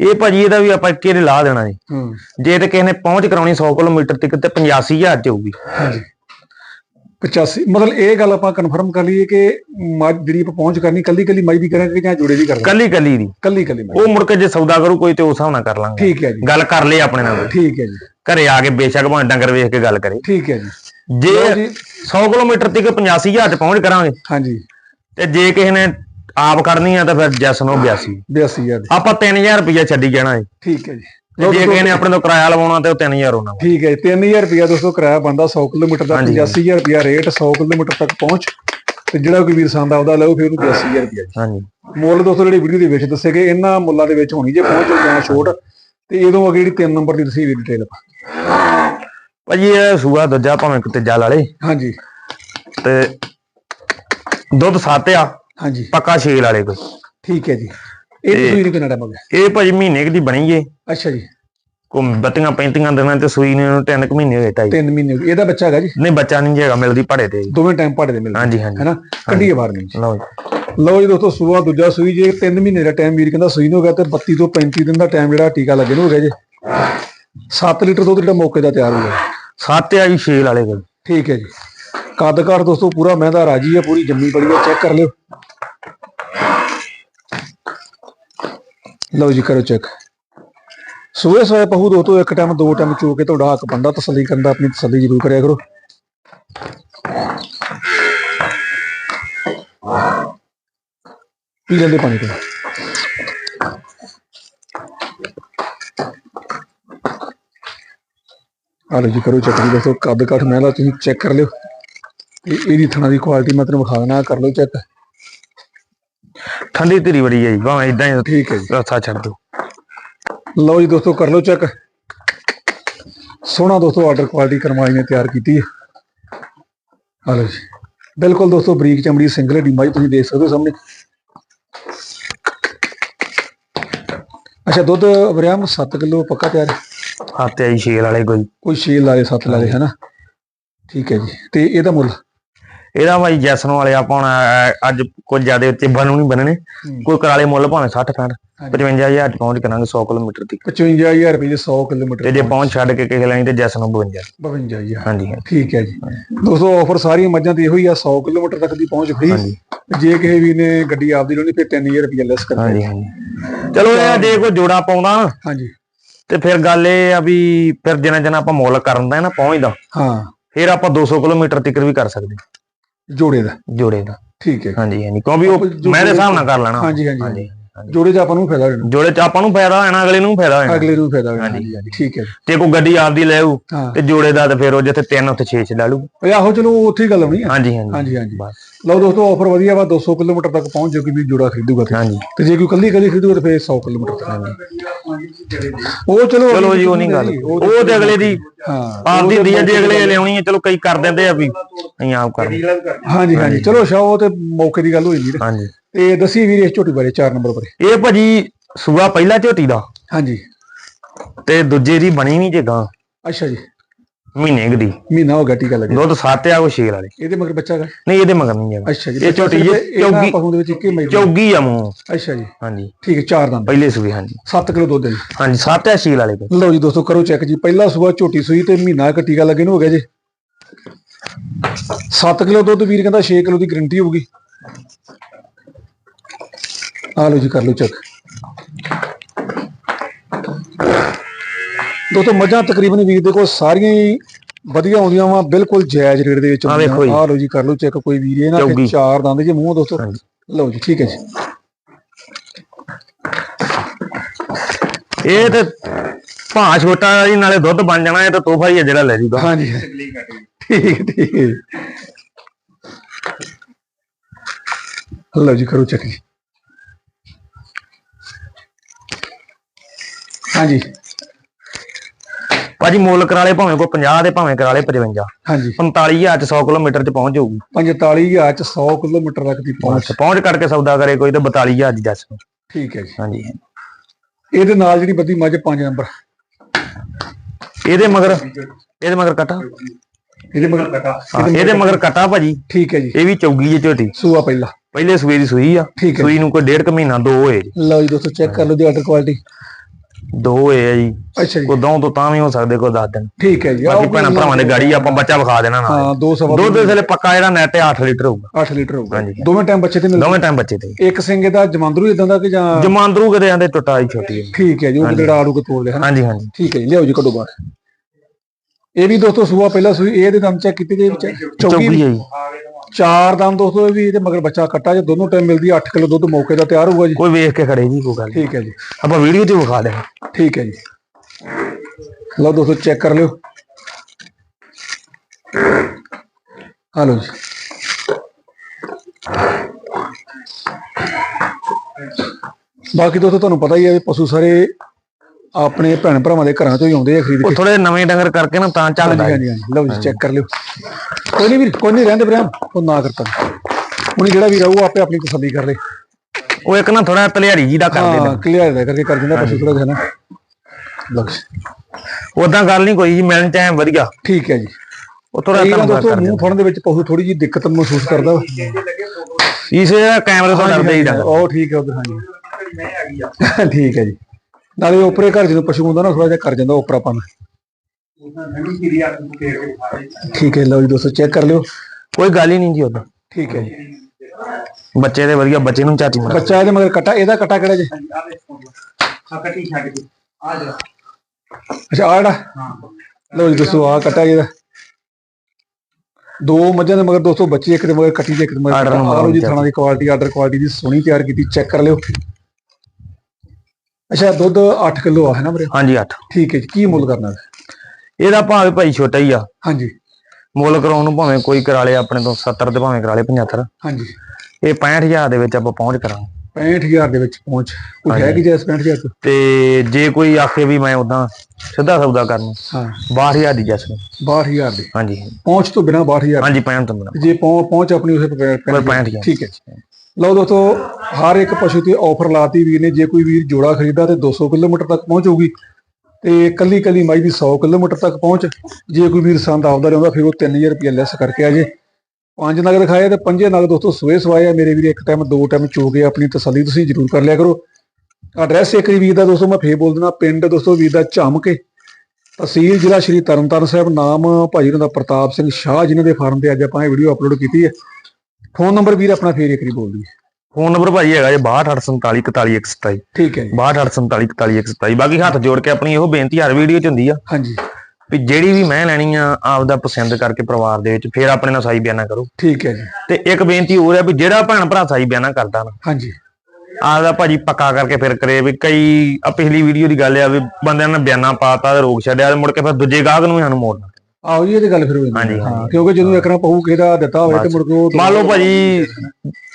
ਇਹ ਭਾਜੀ ਇਹਦਾ ਵੀ ਆਪਾਂ ਕਿਹੜੇ ਲਾ ਦੇਣਾ ਜੀ। ਹੂੰ। ਜੇ ਤੇ ਕਿਸੇ ਨੇ ਪਹੁੰਚ ਕਰਾਉਣੀ 100 ਕਿਲੋਮੀਟਰ ਤੱਕ ਤੇ 85000 ਚ ਹੋਊਗੀ। ਹਾਂਜੀ। 85 ਮਤਲਬ ਇਹ ਗੱਲ ਆਪਾਂ ਕਨਫਰਮ ਕਰ ਲਈਏ ਕਿ ਮੱਝ ਜਿਹੜੀ ਆਪਾਂ ਪਹੁੰਚ ਕਰਨੀ ਕੱਲੀ ਕੱਲੀ ਮੱਝ ਦੀ ਕਰਾਂਗੇ ਜਾਂ ਜੁੜੇ ਦੀ ਕਰਾਂਗੇ ਕੱਲੀ ਕੱਲੀ ਦੀ। ਕੱਲੀ ਕੱਲੀ ਮੱਝ ਉਹ ਮੁੜ ਕੇ ਜੇ ਸੌਦਾ ਕਰੂ ਕੋਈ ਤੇ ਉਸ ਹਿਸਾਬ ਨਾਲ ਕਰ ਲਾਂਗੇ। ਠੀਕ ਹੈ ਜੀ। ਗੱਲ ਕਰ ਲਈ ਆਪਣੇ ਨਾਲ। ਠੀਕ ਹੈ ਜੀ। ਘਰੇ ਆ ਕੇ ਬੇਸ਼ੱਕ ਭਾਵੇਂ ਡੰਗਰ ਵੇਖ ਕੇ ਗੱਲ ਕਰੇ। ਠੀਕ ਹੈ ਜੀ। ਜੇ ਲਓ ਜੀ। 100 ਕਿਲੋਮੀਟਰ ਤੱਕ 85000 ਚ ਪਹੁੰਚ ਕਰਾਂਗੇ ਹਾਂਜੀ। ਤੇ ਜੇ ਕਿਸੇ ਨੇ ਆਪ ਕਰਨੀ ਆ ਤਾਂ ਫਿਰ ਜੈਸ ਨੂੰ 82 82000 ਦੀ। ਆਪਾਂ 3000 ਰੁਪਇਆ ਛੱਡੀ ਜਾਣਾ ਹੈ ਠੀਕ ਹੈ ਜੀ। ਤੇ ਜੇ ਕਿਸੇ ਨੇ ਆਪਣੇ ਤੋਂ ਕਿਰਾਇਆ ਲਵਾਉਣਾ ਤੇ ਉਹ 3000 ਉਹਨਾਂ ਦਾ। ਠੀਕ ਹੈ ਜੀ 3000 ਰੁਪਿਆ ਦੋਸਤੋ ਕਿਰਾਇਆ ਬੰਦਾ 100 ਕਿਲੋਮੀਟਰ ਦਾ ਹਾਂਜੀ। 85000 ਰੁਪਿਆ ਰੇਟ 100 ਕਿਲੋਮੀਟਰ ਤੱਕ ਪਹੁੰਚ। ਤੇ ਜਿਹੜਾ ਕੋਈ ਵੀਰ ਸੰਦਾ ਉਹਦਾ ਲਓ ਫਿਰ ਉਹਨੂੰ 85000 ਰੁਪਿਆ ਜੀ। ਹਾਂਜੀ। ਮੁੱਲ ਦੋਸਤੋ ਜਿਹੜੀ ਵੀਡੀਓ ਦੇ ਵਿੱਚ ਦੱਸੇ ਗਏ ਇਹਨਾਂ ਮੁੱਲਾਂ ਦੇ ਵਿੱਚ ਹੋਣੀ ਜੇ ਪਹੁੰਚ ਜਾਂ ਛੋਟ ਤੇ ਇਹਦੋਂ ਅੱਗੇ ਜਿਹੜੀ 3 ਨੰਬਰ ਦੀ ਵੀ ਡਿਟੇਲ ਭਾਜੀ ਇਹ ਸੂਆ ਦੂਜਾ ਭਾਵੇਂ ਕਿਤੇ ਜਾ ਲਾਲੇ ਹਾਂਜੀ। ਤੇ ਦੁੱਧ ਸੱਤ ਆ ਹਾਂਜੀ। ਪੱਕਾ ਛੇਲ ਵਾਲੇ ਕੋਈ ਠੀਕ ਹੈ ਜੀ। ਇਹ ਤੁਸੀਂ ਨਹੀਂ ਕਿੰਨਾ ਟਾਈਮ ਹੋ ਗਿਆ? ਇਹ ਭਾਜੀ ਮਹੀਨੇ ਕੁ ਦੀ ਬਣੀ ਏ। ਅੱਛਾ ਜੀ। ਕੋ ਬੱਤੀਆਂ ਪੈਂਤੀਆਂ ਦਿਨਾਂ ਤੇ ਸੂਈ ਨੇ ਉਹਨੂੰ ਤਿੰਨ ਕੁ ਮਹੀਨੇ ਹੋਏ ਢਾਈ 3 ਮਹੀਨੇ ਹੋ ਗਏ। ਇਹਦਾ ਬੱਚਾ ਹੈਗਾ ਜੀ? ਨਹੀਂ ਬੱਚਾ ਨਹੀਂ ਜੇਗਾ ਮਿਲਦੀ ਪੜੇ ਤੇ ਦੋਵੇਂ ਟਾਈਮ ਪਹਾੜੇ ਦੇ ਮਿਲਦੇ। ਹਾਂਜੀ ਹਾਂਜੀ। ਹੈਨਾ? ਕੱਢੀਏ ਬਾਹਰ ਨਹੀਂ ਲਓ ਜੀ। ਲਓ ਜੀ ਦੋਸਤੋ ਸੂਆ ਦੂਜਾ ਸੂਈ ਜੇ 3 ਮਹੀਨੇ ਦਾ ਟਾਈਮ ਵੀਰ ਕਹਿੰਦਾ ਸੂਈ ਨੂੰ ਹੋ ਗਿਆ ਤੇ 32 ਤੋਂ 35 ਦਿਨ ਦਾ ਟਾਈਮ ਜਿਹੜਾ ਟੀਕਾ ਲੱਗੇ ਨੂੰ ਹੋ ਗਿਆ ਜੀ। 7 ਲੀਟਰ ਦੁੱਧ ਜਿਹੜਾ ਮੌਕੇ ਦਾ ਤਿਆਰ ਹੋ ਗਿਆ। ਸੱਤ ਆ ਜੀ ਛੇਲ ਵਾਲੇ ਕੋਈ ਠੀਕ ਹੈ ਜੀ। ਕੱਦਕਾਰ ਦੋਸਤੋ ਪੂਰਾ ਮਹਿੰਦਾ ਰਾਜੀ ਹੈ ਪੂਰੀ ਜੰਮੀ ਪੜੀ ਹੈ ਚੈੱਕ ਕਰ ਲਿਓ। ਲਓ ਜੀ, ਕਰੋ ਚੈੱਕ ਸੋਏ ਸੋਏ ਪਹੂ ਦੋ ਤੋਂ ਇੱਕ ਟਾਈਮ ਦੋ ਟਾਈਮ ਚੋ ਕੇ ਤੁਹਾਡਾ ਹੱਕ ਬੰਦਾ ਤਸੱਲੀ ਕਰਦਾ ਆਪਣੀ ਤਸੱਲੀ ਜ਼ਰੂਰ ਕਰਿਆ ਕਰੋ। ਪੀ ਲੈਂਦੇ ਪਾਣੀ ਤੋਂ ਆ ਲਓ ਜੀ, ਕਰੋ ਚੈੱਕ ਜੀ ਦੋਸਤੋ ਕੱਦ ਕਾਠ ਮਹਿਲਾ, ਤੁਸੀਂ ਚੈੱਕ ਕਰ ਲਿਓ। ਤੇ ਇਹਦੀ ਥਣਾ ਦੀ ਕੁਆਲਿਟੀ ਮੈਂ ਤੁਹਾਨੂੰ ਵਿਖਾ ਦੇਣਾ ਕਰ ਲਓ ਚੈੱਕ ਠੰਡੀ ਧੀਰੀ ਬੜੀ ਹੈ ਜੀ ਭਾਵੇਂ ਇਦਾਂ ਹੀ ਠੀਕ ਹੈ ਜੀ। ਰੱਸਾ ਛੱਡ ਦਿਓ। ਲਓ ਜੀ ਦੋਸਤੋ ਕਰ ਲਓ ਚੈੱਕ। ਸੋਹਣਾ ਦੋਸਤੋ ਆਰਡਰ ਕੁਆਲਿਟੀ ਕਰਮਾਈ ਨੇ ਤਿਆਰ ਕੀਤੀ ਹੈ। ਆ ਲਓ ਜੀ। ਬਿਲਕੁਲ ਦੋਸਤੋ ਬਰੀਕ ਚਮੜੀ ਸਿੰਗਲ ਡੀ ਮਾਈ ਤੁਸੀਂ ਦੇਖ ਸਕਦੇ ਹੋ ਸਾਹਮਣੇ। ਅੱਛਾ ਦੁੱਧ ਵਰਿਆਮ 7 ਕਿਲੋ ਪੱਕਾ ਤਿਆਰ ਹੈ। ਹੱਥ ਆ ਜੀ ਛੇਲ ਵਾਲੇ ਕੋਈ। ਕੋਈ 6 ਲਾਲੇ 7 ਲਾਲੇ ਹੈ ਨਾ ਠੀਕ ਹੈ ਜੀ। ਤੇ ਇਹਦਾ ਮੁੱਲ? ਇਹਦਾ ਭਾਈ ਜੈਸਨ ਵਾਲੇ ਆਪਾਂ ਹੁਣ ਅੱਜ ਕੁਝ ਜ਼ਿਆਦਾ ਉੱਤੇ ਬਣੂ ਨਹੀਂ ਬਣਨੇ ਕੋਈ ਕਰਾਲੇ ਮੁੱਲ ਭਾਵੇਂ 60 65 ਹਾਂਜੀ। 55000 ਚ ਪਹੁੰਚ ਕਰਾਂਗੇ 100 ਕਿਲੋਮੀਟਰ ਤੱਕ। 55000 ਰੁਪਏ ਦੇ 100 ਕਿਲੋਮੀਟਰ ਤੇ ਜੇ ਪਹੁੰਚ। ਛੱਡ ਕੇ ਕਿਸੇ ਲੈਣੀ ਤੇ ਜੈਸਨ ਨੂੰ 52 52000 ਹਾਂਜੀ ਠੀਕ ਹੈ ਜੀ। ਦੋਸਤੋ ਆਫਰ ਸਾਰੀਆਂ ਮੱਝਾਂ ਤੇ ਇਹੋ ਹੀ ਆ 100 ਕਿਲੋਮੀਟਰ ਤੱਕ ਦੀ ਪਹੁੰਚ ਫ੍ਰੀ ਜੇ ਕਿਸੇ ਵੀ ਨੇ ਗੱਡੀ ਆਪਦੀ ਲੈਣੀ ਫਿਰ 3000 ਰੁਪਏ ਲੈਸ ਕਰ ਹਾਂਜੀ ਹਾਂਜੀ। ਚਲੋ ਇਹ ਜੇ ਕੋਈ ਜੋੜਾ ਪਾਉਂਦਾ ਹਾਂਜੀ। ਤੇ ਫਿਰ ਗੱਲ ਇਹ ਆ ਵੀ ਫਿਰ ਜਿੰਨਾ ਜਿੰਨਾ ਆਪਾਂ ਮੁੱਲ ਕਰਨ ਦਾ ਹੈ ਨਾ ਪਹੁੰਚਦਾ। ਹਾਂ। ਫਿਰ ਆਪਾਂ 200 ਕਿਲੋਮੀਟਰ ਤੱਕ ਵੀ ਕਰ ਸਕਦੇ। ਹਾਂ, ਜੋੜੇ ਦਾ। ਜੋੜੇ ਦਾ। ਠੀਕ ਹੈ। ਹਾਂਜੀ ਹਾਂਜੀ। ਕਿਉਂਕਿ ਉਹ ਮੈਂ ਦੇ ਹਿਸਾਬ ਨਾਲ ਕਰ ਲੈਣਾ। ਹਾਂਜੀ, ਹਾਂਜੀ, ਹਾਂਜੀ ਜੋੜੇ 'ਚ ਆਪਾਂ ਨੂੰ ਫਾਇਦਾ ਹੋਣਾ। ਜੋੜੇ ਚ ਆਪਾਂ ਨੂੰ ਫਾਇਦਾ ਹੋਣਾ ਅਗਲੇ ਨੂੰ ਫਾਇਦਾ ਹੋਣਾ। ਅਗਲੇ ਨੂੰ ਫਾਇਦਾ ਹੋਣਾ। ਹਾਂਜੀ। ਠੀਕ ਹੈ। ਜੇ ਕੋਈ ਗੱਡੀ ਆਪਦੀ ਲੈ ਹਾਂ। ਤੇ ਜੋੜੇ ਦਾ ਤੇ ਫਿਰ ਉਹ ਜਿੱਥੇ ਤਿੰਨ ਉੱਥੇ 6 ਚ ਲੈ ਆਹੋ ਚਲੋ ਉੱਥੇ ਹੀ ਗੱਲ ਆ। ਹਾਂਜੀ ਹਾਂਜੀ। ਹਾਂਜੀ ਹਾਂਜੀ। ਬਸ। ਲਓ ਦੋਸਤੋ ਆਫਰ ਵਧੀਆ ਵਾ 200 ਕਿਲੋਮੀਟਰ ਤੱਕ ਪਹੁੰਚ ਜੋ ਕਿ ਵੀ ਜੋੜਾ ਖਰੀਦੂਗਾ ਤੇ। ਹਾਂਜੀ। ਤੇ ਜੇ ਕੋਈ ਕੱਲੀ ਕੱਲੀ ਖਰੀਦੂਗਾ ਤਾਂ ਫਿਰ 100 ਕਿਲੋਮੀਟਰ ਤੱਕ। ਉਹ ਚਲੋ ਚਲੋ ਜੀ ਉਹ ਨਹੀਂ ਗੱਲ। ਉਹ ਤੇ ਅਗਲੇ ਦੀ ਹਾਂ। ਆਪਦੀ ਹੁੰਦੀ ਆ ਜੇ ਅਗਲੇ ਲਿਆਉਣੀ ਹੈ ਚਲੋ ਕਈ ਕਰ ਦਿੰਦੇ ਆ ਵੀ ਅਸੀਂ ਆਪ ਕਰ ਹਾਂਜੀ ਹਾਂਜੀ। ਚਲੋ ਸ਼ਾਓ ਤੇ ਮੌਕੇ ਦੀ ਗੱਲ ਹੋਈ ਨਹੀਂ ਹਾਂਜੀ। ਤੇ ਦੱਸੀ ਵੀਰ ਇਸ ਝੋਟੀ ਬਾਰੇ 4 ਨੰਬਰ ਬਾਰੇ। ਇਹ ਭਾਜੀ ਸੂਆ ਪਹਿਲਾ ਝੋਟੀ ਦਾ। ਹਾਂਜੀ। ਤੇ ਦੂਜੇ ਦੀ ਬਣੀ ਨਹੀਂ ਜਗਾ ਅੱਛਾ ਜੀ। ਮਹੀਨੇ ਕੁ ਦੀ। ਮਹੀਨਾ ਹੋ ਗਿਆ ਟੀਕਾ ਲੱਗਿਆ। ਦੁੱਧ ਸੱਤ ਆ ਉਹ ਛੇ ਵਾਲੇ। ਇਹਦੇ ਮਗਰ ਬੱਚਾ ਹੈਗਾ ਨਹੀਂ ਇਹਦੇ ਮਗਰ ਨਹੀਂ ਜਗਾ ਅੱਛਾ ਜੀ ਇਹ ਝੋਟੀ ਜੀ ਚੌਗੀ ਪਹੂ ਦੇ ਵਿੱਚ ਇੱਕੇ ਮਈ ਚੌਗੀ ਆ ਮੂੰਹ। ਅੱਛਾ ਜੀ। ਹਾਂਜੀ। ਠੀਕ ਹੈ ਚਾਰ ਦੰਦ। ਪਹਿਲੇ ਸੂਏ ਹਾਂਜੀ। 7 ਕਿਲੋ ਦੁੱਧ ਹੈ ਜੀ। ਹਾਂਜੀ ਸੱਤ ਆ ਛੇ ਵਾਲੇ ਦੇ ਲਓ ਜੀ ਦੋਸਤੋ ਕਰੋ ਚੈੱਕ ਜੀ। ਪਹਿਲਾ ਸੂਆ ਝੋਟੀ ਸੂਈ ਤੇ ਮਹੀਨਾ ਕ ਟੀਕਾ ਲੱਗੇ ਨੂੰ ਹੋ ਗਿਆ ਜੀ। 7 ਕਿਲੋ ਦੁੱਧ ਵੀਰ ਕਹਿੰਦਾ 6 ਕਿਲੋ ਦੀ ਗਰੰਟੀ ਹੋਊਗੀ। ਆ ਲਓ ਜੀ ਕਰ ਲਓ ਚੈੱਕ ਦੋਸਤੋ ਮੱਝਾਂ ਤਕਰੀਬਨ ਵੀਰ ਦੇ ਕੋਲ ਸਾਰੀਆਂ ਹੀ ਵਧੀਆ ਆਉਂਦੀਆਂ ਵਾ ਬਿਲਕੁਲ ਜਾਇਜ਼ ਰੇਟ ਦੇ ਵਿੱਚ ਆਹ। ਵੇਖੋ ਜੀ। ਆਹ ਲਓ ਜੀ ਕਰ ਲਓ ਚੈੱਕ ਕੋਈ ਵੀਰ ਇਹ ਨਾ ਕਿ ਚੌਗੀ। ਚਾਰ ਦੰਦ ਜੇ ਮੂੰਹ ਦੋਸਤੋ। ਲਓ ਜੀ ਠੀਕ ਹੈ ਜੀ ਇਹ ਤੇ ਭਾਂ ਛੋਟਾ ਜੀ ਨਾਲੇ ਦੁੱਧ ਬਣ ਜਾਣਾ ਇਹ ਤਾਂ ਤੋਹਫਾ ਹੀ ਹੈ ਜਿਹੜਾ ਲੈ ਜੂਗਾ ਹਾਂਜੀ ਠੀਕ ਠੀਕ। ਲਓ ਜੀ ਕਰੋ ਚੈੱਕ ਜੀ ਹਾਂਜੀ ਭਾਜੀ ਮੁੱਲ ਕਰਾਲੇ ਭਾਵੇਂ ਕੋਈ 50 ਦੇ ਭਾਵੇਂ ਕਰਾਲੇ 55 ਹਾਂਜੀ। 45000 ਚ 100 ਕਿਲੋਮੀਟਰ ਚ ਪਹੁੰਚ ਜਾਊਗੀ। 45000 ਚ 100 ਕਿਲੋਮੀਟਰ ਤੱਕ ਦੀ ਪਹੁੰਚ। ਪਹੁੰਚ ਕਰਕੇ ਸੌਦਾ ਕਰੇ ਕੋਈ ਤੇ 42000 ਦੀ ਦੱਸ ਠੀਕ ਹੈ ਜੀ। ਹਾਂਜੀ। ਇਹਦੇ ਨਾਲ ਜਿਹੜੀ ਬੱਦੀ ਮੱਝ 5 ਨੰਬਰ। ਇਹਦੇ ਮਗਰ ਇਹਦੇ ਮਗਰ ਕਟਾ। ਇਹਦੇ ਮਗਰ ਕਟਾ। ਇਹਦੇ ਮਗਰ ਕਟਾ। ਭਾਜੀ। ਠੀਕ ਹੈ ਜੀ। ਇਹ ਵੀ ਚੌਗੀ ਜੇ ਝੋਟੀ। ਸੂਆ ਪਹਿਲਾ। ਪਹਿਲੇ ਸੂਏ ਦੀ ਸੂਈ ਆ। ਸੂਈ ਨੂੰ ਕੋਈ ਡੇਢ ਕੁ ਮਹੀਨਾ ਦੋ ਹੋਏ। ਲਓ ਜੀ ਦੋਸਤੋ ਚੈੱਕ ਕਰ ਲਓ ਦੀ ਆਰਡਰ ਕੁਆਲਿਟੀ ਦੋ ਹੋਏ ਆ ਜੀ। ਅੱਛਾ ਜੀ। ਦੋ ਤੋਂ ਤਾਂ ਵੀ ਹੋ ਸਕਦੇ ਦੱਸ ਦਿਨ। ਠੀਕ ਹੈ ਜੀ ਬਾਕੀ ਭੈਣਾਂ ਭਰਾਵਾਂ ਦੇ ਗਾੜੀ ਆਪਾਂ ਬੱਚਾ ਵਿਖਾ ਦੇਣਾ ਨਾਲ। ਹਾਂ ਦੋ ਸਵਾ ਦੁੱਧ ਇਸ ਵੇਲੇ ਪੱਕਾ ਜਿਹੜਾ ਨੈਟ ਤੇ 8 ਲੀਟਰ ਹੋਊਗਾ। 8 ਲੀਟਰ ਹੋਊਗਾ। ਹਾਂਜੀ। ਦੋਵੇਂ ਟਾਈਮ ਬੱਚੇ ਤੇ ਮਿਲਦੇ ਦੋਵੇਂ ਟਾਈਮ ਬੱਚੇ ਤੇ। ਇੱਕ ਸਿੰਘ ਦਾ ਜਮਾਂਦਰੂ ਇਦਾਂ ਦਾ ਕਿ ਜਾਂ ਜਮਾਂਦਰੂ ਕਿਤੇ ਆਂਦੇ ਟੁੱਟਾ ਹੀ ਛੋਟੀ ਹੈ ਠੀਕ ਹੈ ਜੀ ਉਹ ਜਿਹੜਾ ਆੜੂ ਕੋ ਤੋੜ ਲਿਆ ਹਨਾ? ਹਾਂਜੀ ਹਾਂਜੀ। ਠੀਕ ਹੈ ਜੀ ਲਿਆਓ ਜੀ ਕੱਢੋ ਬਾਹਰ। ਇਹ ਵੀ ਦੋਸਤੋ ਸੂਆ ਪਹਿਲਾਂ ਸੂਈ ਇਹ ਦੇ ਦਮ ਚੈੱਕ ਕੀਤੇ ਗਏ ਵਿੱਚ? ਚੌਕੀ? ਹੈ ਜੀ। ਚਾਰ ਦਮ ਦੋਸਤੋ ਇਹ ਵੀ ਇਹਦੇ ਮਗਰ ਬੱਚਾ ਕੱਟਾ ਜੇ ਦੋਨੋਂ ਟਾਈਮ ਮਿਲਦੀ 8 ਕਿਲੋ ਦੁੱਧ ਮੌਕੇ ਦਾ ਤਿਆਰ ਹੋਊਗਾ ਜੀ। ਕੋਈ ਵੇਖ ਕੇ ਖੜੇ ਜੀ ਕੋਈ ਗੱਲ ਨੀ। ਠੀਕ ਹੈ ਜੀ। ਆਪਾਂ ਵੀਡੀਓ ਤੇ ਵਿਖਾ ਦੇ ਠੀਕ ਹੈ ਜੀ। ਲਓ ਦੋਸਤੋ ਚੈੱਕ ਕਰ ਲਿਓ। ਹਲੋ ਜੀ। ਬਾਕੀ ਦੋਸਤੋ ਤੁਹਾਨੂੰ ਪਤਾ ਹੀ ਹੈ ਵੀ ਪਸ਼ੂ ਸਾਰੇ ਆਪਣੇ ਭੈਣ ਭਰਾਵਾਂ ਦੇ ਘਰਾਂ ਚੋਂ ਹੀ ਆਉਂਦੇ ਆ ਖਰੀਦ ਉਹ ਕੇ। ਥੋੜੇ ਨਵੇਂ ਡੰਗਰ ਕਰਕੇ ਨਾ ਤਾਂ ਚੱਲਦਾ। ਹਾਂਜੀ ਹਾਂਜੀ ਲਓ ਜੀ ਚੈੱਕ ਕਰ ਲਿਓ। ਕੋਈ ਨਹੀਂ ਵੀਰ ਕੋਈ ਨਹੀਂ ਰਹਿੰਦੇ ਵੀਰਾਂ ਉਹ ਨਾ ਕਰਤਾ ਹੁਣ ਜਿਹੜਾ ਵੀਰ ਆ ਉਹ ਆਪੇ ਆਪਣੀ ਤਸੱਲੀ ਕਰ ਲੇ। ਉਹ ਇੱਕ ਨਾ ਥੋੜਾ ਤਲਿਆਰੀ ਜੀ ਦਾ ਕਰਦੇ ਹਾਂ ਕਲੀਅਰ ਦਾ ਕਰਕੇ ਕਰ ਦਿੰਦਾ ਪਸ਼ੂ ਥੋੜਾ ਜਿਹਾ ਨਾ। ਜੀ। ਉਦਾਂ ਗੱਲ ਨਹੀਂ ਕੋਈ ਜੀ ਮਿਲਣ ਚਾਹੇ ਵਧੀਆ। ਠੀਕ ਹੈ ਜੀ। ਉਹ ਥੋੜਾ ਧੰਨਵਾਦ ਦੋਸਤੋ ਮੂੰਹ ਫੜਨ ਦੇ ਵਿੱਚ ਪਸ਼ੂ ਥੋੜੀ ਜਿਹੀ ਦਿੱਕਤ ਮਹਿਸੂਸ ਕਰਦਾ ਵਾ। ਇਸੇ ਕੈਮਰੇ ਤੋਂ ਡਰਦੇ ਹੀ ਡੰਗਰ ਉਹ ਠੀਕ ਹੈ ਉਧਰ ਹਾਂਜੀ। ਠੀਕ ਹੈ ਜੀ। ਨਾਲੇ ਉਪਰੇ ਘਰ ਜਦੋਂ ਪਸ਼ੂ ਹੁੰਦਾ ਨਾ ਥੋੜਾ ਜਿਹਾ ਕਰ ਜਾਂਦਾ ਉਪਰਾਪਨ। ਠੀਕ ਹੈ ਲਓ ਜੀ ਦੋਸਤੋ ਚੈੱਕ ਕਰ ਲਿਓ। ਕੋਈ ਗੱਲ ਹੀ ਨਹੀਂ ਜੀ ਉਦਾਂ ਠੀਕ ਹੈ ਜੀ। ਬੱਚੇ ਦੇ ਵਧੀਆ ਬੱਚੇ ਨੂੰ ਚਾਟੀ ਮਾਰ। ਬੱਚਾ ਇਹਦੇ ਮਗਰ ਕਟਾ ਇਹਦਾ ਕਟਾ ਕਿਹੜਾ ਜੀ? ਅੱਛਾ ਜਿਹੜਾ? ਲਓ ਜੀ ਦੋਸਤੋ ਆ ਕਟਾ ਇਹਦਾ। ਦੋ ਮੱਝਾਂ ਦੇ ਮਗਰ ਦੋਸਤੋ ਬੱਚੇ ਇੱਕ ਦੇ ਮਗਰ ਕੱਟੀ ਦੇ ਇੱਕ ਦੇ ਮਗਰ ਲਓ ਜੀ ਥਾਣਾ ਦੀ ਕੁਆਲਿਟੀ ਆਰਡਰ ਕੁਆਲਿਟੀ ਦੀ ਸੋਹਣੀ ਤਿਆਰ ਕੀਤੀ ਚੈੱਕ ਕਰ ਲਿਓ। ਅੱਛਾ ਦੁੱਧ 8 ਕਿਲੋ ਆ ਹੈ ਨਾ ਮੇਰੇ ਹਾਂਜੀ 8 ਠੀਕ ਹੈ ਜੀ। ਕੀ ਮੁੱਲ ਕਰਨਾ ਹੈ? ਇਹਦਾ ਭਾਵੇਂ ਭਾਈ ਛੋਟਾ ਹੀ ਆ। ਹਾਂਜੀ। ਮੁੱਲ ਕਰਾਉਣ ਨੂੰ ਭਾਵੇਂ ਕੋਈ ਕਰਾ ਲੇ ਆਪਣੇ ਤੋਂ 70 ਤੇ ਭਾਵੇਂ ਕਰਾ ਲੇ 75 ਹਾਂਜੀ। ਇਹ 65000 ਦੇ ਵਿੱਚ ਆਪਾਂ ਪਹੁੰਚ ਕਰਾਂਗੇ। 65000 ਦੇ ਵਿੱਚ ਪਹੁੰਚ। ਕੋਈ ਹੈ ਕਿ ਜੇ 65000 ਤੋਂ? ਤੇ ਜੇ ਕੋਈ ਆਖੇ ਵੀ ਮੈਂ ਉਦਾਂ ਸਿੱਧਾ ਸੌਦਾ ਕਰਨ ਹਾਂ। 62000 ਦੀ ਜਸ 62000 ਦੀ? ਹਾਂਜੀ। ਪਹੁੰਚ ਤੋਂ ਬਿਨਾ 62000 ਹਾਂਜੀ 65 ਤੋਂ ਬਿਨਾਂ। ਜੇ ਪਹੁੰ- ਪਹੁੰਚ ਆਪਣੀ ਉਸੇ ਪੈ- ਕੋਈ 65000 ਠੀਕ ਹੈ। ਲਓ ਦੋਸਤੋ, ਹਰ ਇੱਕ ਪਸ਼ੂ ਤੇ ਆਫਰ ਲਾਤੀ ਵੀਰ ਨੇ। ਜੇ ਕੋਈ ਵੀਰ ਜੋੜਾ ਖਰੀਦਾ ਤੇ 200 ਕਿਲੋਮੀਟਰ ਤੱਕ ਪਹੁੰਚੂਗੀ ਤੇ ਕੱਲੀ ਕੱਲੀ ਮਾਈ ਦੀ 100 ਕਿਲੋਮੀਟਰ ਤੱਕ ਪਹੁੰਚ। ਜੇ ਕੋਈ ਵੀਰ ਸੰਦ ਆਪਦਾ ਰਹਿੰਦਾ ਫਿਰ ਉਹ 3000 ਰੁਪਏ ਲੈਸ ਕਰਕੇ ਆ ਜੇ ਪੰਜ ਨਗ ਦਿਖਾਏ ਤੇ ਪੰਜੇ ਨਗ ਦੋਸਤੋ ਸਵੇ ਸਵਾਏ ਆ। ਮੇਰੇ ਵੀਰ ਇੱਕ ਟਾਈਮ ਦੋ ਟਾਈਮ ਚੋ ਕੇ ਆਪਣੀ ਤਸੱਲੀ ਤੁਸੀਂ ਜ਼ਰੂਰ ਕਰ ਲਿਆ ਕਰੋ। ਐਡਰੈਸ ਇੱਕ ਵਾਰੀ ਵੀਰ ਦਾ ਦੋਸਤੋ, ਮੈਂ ਫੇਰ ਬੋਲ ਦਿੰਦਾ, ਪਿੰਡ ਦੋਸਤੋ ਵੀਰ ਦਾ ਝਮਕੇ। ਤਹਿਸੀਲ ਜ਼ਿਲ੍ਹਾ ਸ਼੍ਰੀ ਤਰਨਤਾਰਨ ਸਾਹਿਬ, ਨਾਮ ਭਾਜੀ ਉਹਨਾਂ ਦਾ ਪ੍ਰਤਾਪ ਸਿੰਘ ਸ਼ਾਹ ਜਿਨ੍ਹਾਂ ਦੇ ਫਾਰਮ ਤੇ ਅੱਜ ਆਪਾਂ ਇਹ ਵੀਡੀਓ ਅਪਲੋਡ ਕੀਤੀ ਹੈ। ਫੋਨ ਨੰਬਰ ਵੀਰ ਆਪਣਾ ਫੇਰ ਇੱਕ ਵਾਰੀ ਬੋਲ ਦਈਏ। ਫੋਨ ਨੰਬਰ ਭਾਜੀ ਹੈਗਾ ਜੀ 6284741127 ਠੀਕ ਹੈ ਜੀ। 6284741127 ਬਾਕੀ ਹੱਥ ਜੋੜ ਕੇ ਆਪਣੀ ਇਹੋ ਬੇਨਤੀ ਹਰ ਵੀਡੀਓ 'ਚ ਹੁੰਦੀ ਆ। ਹਾਂਜੀ। ਵੀ ਜਿਹੜੀ ਵੀ ਮੈਂ ਲੈਣੀ ਆ ਆਪਦਾ ਪਸੰਦ ਕਰਕੇ ਪਰਿਵਾਰ ਦੇ ਵਿੱਚ ਫਿਰ ਆਪਣੇ ਨਾਲ ਸਾਈ ਬਿਆਨਾ ਕਰੋ। ਠੀਕ ਹੈ ਜੀ। ਤੇ ਇੱਕ ਬੇਨਤੀ ਹੋਰ ਹੈ ਵੀ ਜਿਹੜਾ ਭੈਣ ਭਰਾ ਸਾਈ ਬਿਆਨਾ ਕਰਦਾ ਨਾ ਹਾਂਜੀ। ਆਪਦਾ ਭਾਜੀ ਪੱਕਾ ਕਰਕੇ ਫਿਰ ਕਰੇ ਵੀ ਕਈ ਆ ਪਿਛਲੀ ਵੀਡੀਓ ਦੀ ਗੱਲ ਆ ਵੀ ਬੰਦਿਆਂ ਨੇ ਬਿਆਨਾ ਪਾਤਾ ਤੇ ਰੋਕ ਛੱਡਿਆ ਤੇ ਮੁੜ ਕੇ ਫਿਰ ਦੂਜੇ ਗਾਹਕ ਨੂੰ ਹੀ ਸਾਨੂੰ ਮੋੜਨਾ ਆਓ ਜੀ ਇਹ ਤੇ ਗੱਲ ਫਿਰ ਹੋਈ ਹਾਂਜੀ, ਹਾਂ ਕਿਉਂਕਿ ਜਦੋਂ ਇੱਕ ਨਾ ਪਹੂ ਕਿਸੇ ਦਾ ਦਿੱਤਾ ਹੋਵੇ ਤੇ ਮੁੜ ਕੇ ਉਹ ਮੰਨ ਲਓ ਭਾਜੀ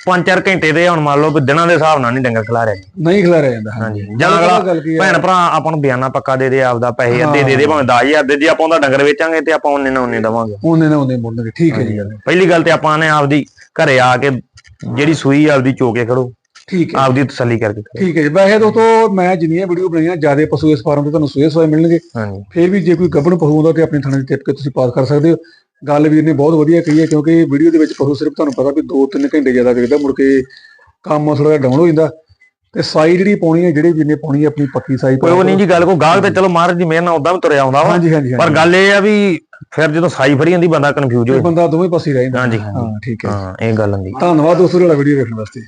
5-4 ਘੰਟੇ ਦੇ ਹੁਣ ਮੰਨ ਲਓ ਵੀ ਦਿਨਾਂ ਦੇ ਹਿਸਾਬ ਨਾਲ ਨਹੀਂ ਡੰਗਰ ਖਿਲਾ ਰਿਹਾ। ਨਹੀਂ ਖਿਲਾਰਿਆ ਜਾਂਦਾ ਹਾਂਜੀ। ਜਾਂ ਅਗਲਾ ਗੱਲ ਕੀ ਹੈ ਭੈਣ ਭਰਾ ਆਪਾਂ ਨੂੰ ਬਿਆਨਾ ਪੱਕਾ ਦੇ ਦੇ ਆਪਦਾ ਪੈਸੇ ਅੱਧੇ ਦੇ ਦੇ ਭਾਵੇਂ 10000 ਦੇ ਜੇ ਆਪਾਂ ਉਹਦਾ ਡੰਗਰ ਵੇਚਾਂਗੇ ਤੇ ਆਪਾਂ ਉਹਨੇ ਨਾ ਉਹਨੇ ਦਵਾਂਗੇ। ਉਹਨੇ ਨਾ ਉਹਨੇ ਮੁੜਨਗੇ ਠੀਕ ਹੈ ਜੀ। ਗੱਲ ਪਹਿਲੀ ਗੱਲ ਤੇ ਆਪਾਂ ਨੇ ਆਪਦੀ ਘਰੇ ਆ ਕੇ ਜਿਹੜੀ ਸੂਈ ਆਪਦੀ ਚੋਕੇ ਖੜੋ। ਠੀਕ ਹੈ। ਆਪਦੀ ਤਸੱਲੀ ਕਰਕੇ ਠੀਕ ਹੈ ਜੀ। ਵੈਸੇ ਦੋਸਤੋ ਮੈਂ ਜਿੰਨੀਆਂ ਵੀਡੀਓ ਬਣਾਈਆਂ ਜ਼ਿਆਦਾ ਪਸ਼ੂ ਇਸ ਫਾਰਮ ਤੋਂ ਤੁਹਾਨੂੰ ਸੂਏ ਸਵਾਏ ਮਿਲਣਗੇ। ਹਾਂਜੀ। ਫਿਰ ਵੀ ਜੇ ਕੋਈ ਗੱਭਣ ਪਸ਼ੂ ਹੁੰਦਾ ਤੇ ਆਪਣੀ ਥਾਣੇ ਤੇ ਟਿਪ ਕੇ ਤੁਸੀਂ ਪਾਸ ਕਰ ਸਕਦੇ ਹੋ। ਗੱਲ ਵੀਰ ਨੇ ਬਹੁਤ ਵਧੀਆ ਕਹੀ ਹੈ ਕਿਉਂਕਿ ਵੀਡੀਓ ਦੇ ਵਿੱਚ ਪਸ਼ੂ ਸਿਰਫ ਤੁਹਾਨੂੰ ਪਤਾ ਵੀ 2-3 ਘੰਟੇ ਜ਼ਿਆਦਾ ਵੇਖਦਾ ਮੁੜ ਕੇ ਕੰਮ ਥੋੜਾ ਡਾਊਨ ਹੋ ਜਾਂਦਾ। ਤੇ ਸਾਈ ਜਿਹੜੀ ਪਾਉਣੀ ਹੈ ਜਿਹੜੇ ਵੀਰ ਨੇ ਪਾਉਣੀ ਹੈ ਆਪਣੀ ਪੱਕੀ ਸਾਈ ਕੋਈ ਉਹ ਨਹੀਂ ਜੀ ਗੱਲ ਕੋ ਗਾਹਕ ਤੇ ਚਲੋ ਮਹਾਰਾਜ ਦੀ ਮਿਹਰ ਨਾਲ ਉਦਾਂ ਵੀ ਤੁਰਿਆ ਆਉਂਦਾ ਵਾ। ਹਾਂਜੀ ਹਾਂਜੀ ਪਰ ਹਾਂਜੀ ਗੱਲ ਇਹ ਆ ਵੀ ਫਿਰ ਜਦੋਂ ਸਾਈ ਫੜੀ ਜਾਂਦੀ ਬੰਦਾ ਕਨਫਿਊਜ਼ ਹੋ ਬੰਦਾ ਦੋਵੇਂ ਪਾਸੇ ਰਹਿੰਦਾ ਹਾਂਜੀ ਹਾਂ ਠੀਕ ਹੈ। ਹਾਂ ਇਹ ਗੱਲ ਹੁੰਦੀ। ਧੰਨਵਾਦ ਦੋਸਤੋ ਜਿਹੜਾ ਵੀਡੀਓ ਵੇਖਣ ਵਾਸਤੇ।